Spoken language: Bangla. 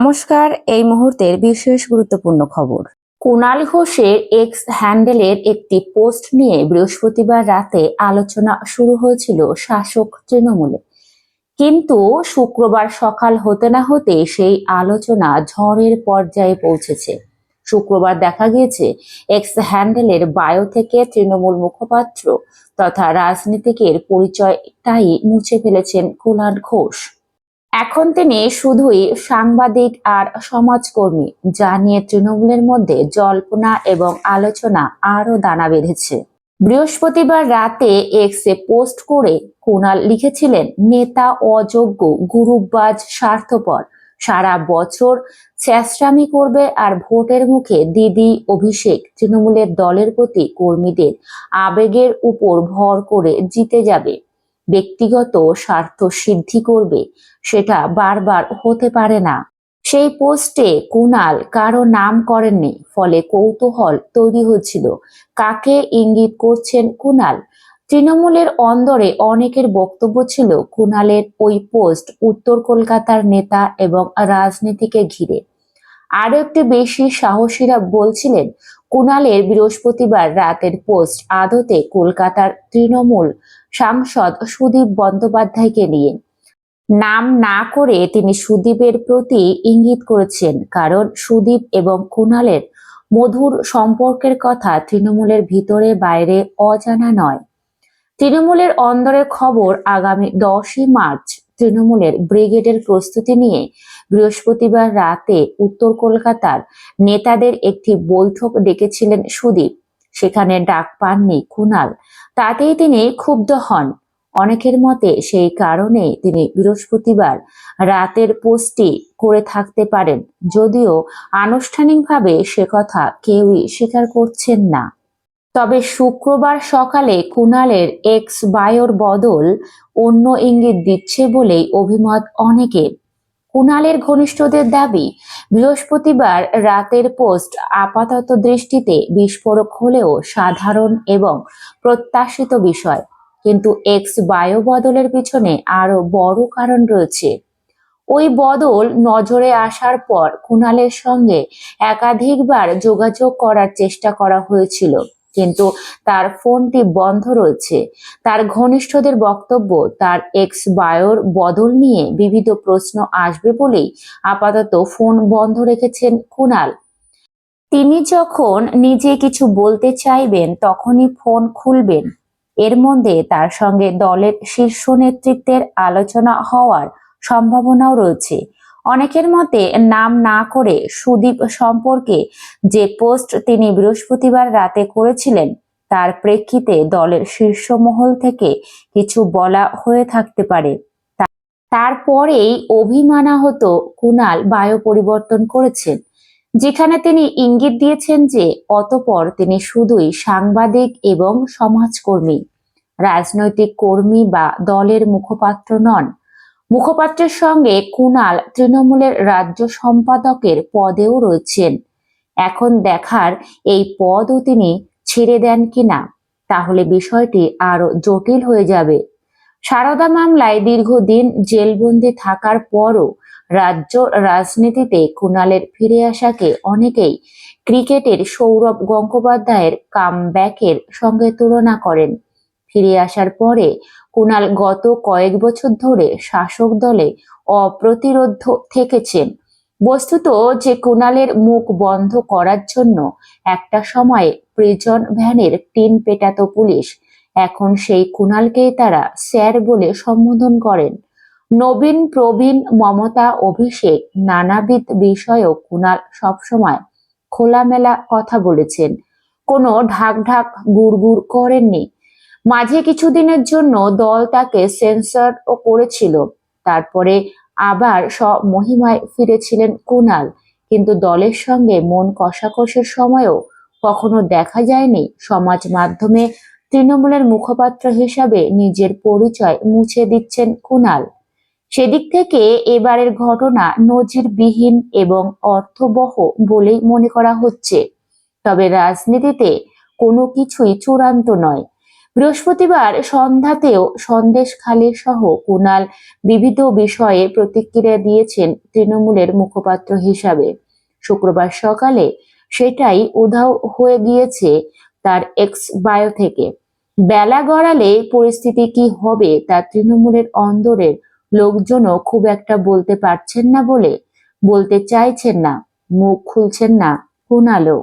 নমস্কার, এই মুহূর্তের বিশেষ গুরুত্বপূর্ণ খবর। কুণাল ঘোষের এক্স হ্যান্ডেলের একটি পোস্ট নিয়ে বৃহস্পতিবার রাতে আলোচনা শুরু হয়েছিল শাসক তৃণমূলে। কিন্তু শুক্রবার সকাল হতে না হতে সেই আলোচনা ঝড়ের পর্যায়ে পৌঁছেছে। শুক্রবার দেখা গিয়েছে এক্স হ্যান্ডেলের বায়ো থেকে তৃণমূল মুখপাত্র তথা রাজনীতিকের পরিচয়টাই মুছে ফেলেছেন কুণাল ঘোষ। এখন তিনি শুধুই সাংবাদিক আর সমাজকর্মী, যা নিয়ে তৃণমূলের মধ্যে জল্পনা এবং আলোচনা আরও দানা বেঁধেছে। বৃহস্পতিবার রাতে এক্সে পোস্ট করে কুণাল লিখেছিলেন, নেতা অযোগ্য গুরুবাজ স্বার্থপর। সারা বছর চেষ্টামি করবে আর ভোটের মুখে দিদি অভিষেক তৃণমূলের দলের প্রতি কর্মীদের আবেগের উপর ভর করে জিতে যাবে। ব্যক্তিগত স্বার্থ সিদ্ধি করবে, সেটা বারবার হতে পারে না। সেই পোস্টে কুনাল কারও নাম করেননি, ফলে কৌতূহল তৈরি হচ্ছিল। কাকে ইঙ্গিত করছেন কুনাল? তৃণমূলের অন্দরে অনেকের বক্তব্য ছিল কুনালের ওই পোস্ট উত্তর কলকাতার নেতা এবং রাজনীতিকে ঘিরে। আরও একটি বেশি সাহসীরা বলছিলেন কুণালের বৃহস্পতিবার রাতের পোস্ট আদতে কলকাতার তৃণমূল সাংসদ সুদীপ বন্দ্যোপাধ্যায়কে নিয়ে। নাম না করে তিনি সুদীপের প্রতি ইঙ্গিত করেছেন, কারণ সুদীপ এবং কুণালের মধুর সম্পর্কের কথা তৃণমূলের ভিতরে বাইরে অজানা নয়। তৃণমূলের অন্দরের খবর আগামী দশই মার্চ তৃণমূলের ব্রিগেডের প্রস্তুতি নিয়ে বৃহস্পতিবার রাতে উত্তর কলকাতার নেতাদের একটি বৈঠক ডেকেছিলেন সুদীপ। সেখানে ডাক পাননি কুণাল তাতেই তিনি ক্ষুব্ধ হন। অনেকের মতে সেই কারণে তিনি বৃহস্পতিবার রাতের পোস্টটি করে থাকতে পারেন। যদিও আনুষ্ঠানিকভাবে সে কথা কেউই স্বীকার করছেন না। তবে শুক্রবার সকালে কুণালের এক্স বায়োর বদল অন্য ইঙ্গিত দিচ্ছে বলেই অভিমত অনেকের। কুণালের ঘনিষ্ঠদের দাবি, বৃহস্পতিবার রাতের পোস্ট আপাতত দৃষ্টিতে বিস্ফোরক হলেও সাধারণ এবং প্রত্যাশিত বিষয়। কিন্তু এক্স বায়ো বদলের পিছনে আরও বড় কারণ রয়েছে। ওই বদল নজরে আসার পর কুণালের সঙ্গে একাধিকবার যোগাযোগ করার চেষ্টা করা হয়েছিল। কিন্তু তার ফোনটি বন্ধ রয়েছে। তার ঘনিষ্ঠদের বক্তব্য, তার এক্স বায়োর বদল নিয়ে বিবিধ প্রশ্ন আসবে বলেই আপাতত ফোন বন্ধ রেখেছেন কুনাল। তিনি যখন নিজে কিছু বলতে চাইবেন, তখনই ফোন খুলবেন। এর মধ্যে তার সঙ্গে দলের শীর্ষ নেতৃত্বের আলোচনা হওয়ার সম্ভাবনাও রয়েছে। অনেকের মতে নাম না করে সুদীপ সম্পর্কে যে পোস্ট তিনি বৃহস্পতিবার রাতে করেছিলেন, তার প্রেক্ষিতে দলের শীর্ষ মহল থেকে কিছু বলা হয়ে থাকতে পারে। তারপরেই অভিমানাহত কুনাল বায়ু পরিবর্তন করেছেন, যেখানে তিনি ইঙ্গিত দিয়েছেন যে অতপর তিনি শুধুই সাংবাদিক এবং সমাজকর্মী, রাজনৈতিক কর্মী বা দলের মুখপাত্র নন। মুখপাত্রের সঙ্গে কুনাল তৃণমূলের রাজ্য সম্পাদকের পদেও রয়েছেন। এখন দেখার এই পদও তিনি ছেড়ে দেন কিনা, তাহলে বিষয়টি আরও জটিল হয়ে যাবে। সারদা মামলায় দীর্ঘদিন জেলবন্দি থাকার পরও রাজ্য রাজনীতিতে কুণালের ফিরে আসাকে অনেকেই ক্রিকেটের সৌরভ গঙ্গোপাধ্যায়ের কামব্যাকের সঙ্গে তুলনা করেন। ফিরে আসার পরে কুণাল গত কয়েক বছর ধরে শাসক দলে অপ্রতিরোধ থেকেছেন। বস্তুত যে কুণালের মুখ বন্ধ করার জন্য একটা সময়ে প্রিজন ভ্যানের টিন পেটাত পুলিশ, এখন সেই কুণালকেই তারা স্যার বলে সম্বোধন করেন। নবীন, প্রবীণ, মমতা, অভিষেক নানাবিধ বিষয়েও কুণাল সবসময় খোলামেলা কথা বলেছেন। কোনো ঢাক ঢাক গুড় করেননি। মাঝে কিছুদিনের জন্য দল তাকে সেন্সর ও করেছিল। তারপরে আবার মহিমায় ফিরেছিলেন কুনাল। কিন্তু দলের সঙ্গে মন কষাকষের সময়ও কখনো দেখা যায়নি। সমাজ মাধ্যমে তৃণমূলের মুখপাত্র হিসাবে নিজের পরিচয় মুছে দিচ্ছেন কুনাল। সেদিক থেকে এবারের ঘটনা নজিরবিহীন এবং অর্থবহ বলেই মনে করা হচ্ছে। তবে রাজনীতিতে কোনো কিছুই চূড়ান্ত নয়। বৃহস্পতিবার সন্ধ্যাতেও সন্দেশখালী সহ কুণাল বিবিধ বিষয়ে প্রতিক্রিয়া দিয়েছেন তৃণমূলের মুখপাত্র হিসাবে। শুক্রবার সকালে সেটাই উধাও হয়ে গিয়েছে তার এক্স বায়ো থেকে। বেলা গড়ালে পরিস্থিতি কি হবে তা তৃণমূলের অন্দরের লোকজনও খুব একটা বলতে পারছেন না বলে বলতে চাইছেন না, মুখ খুলছেন না কুণালও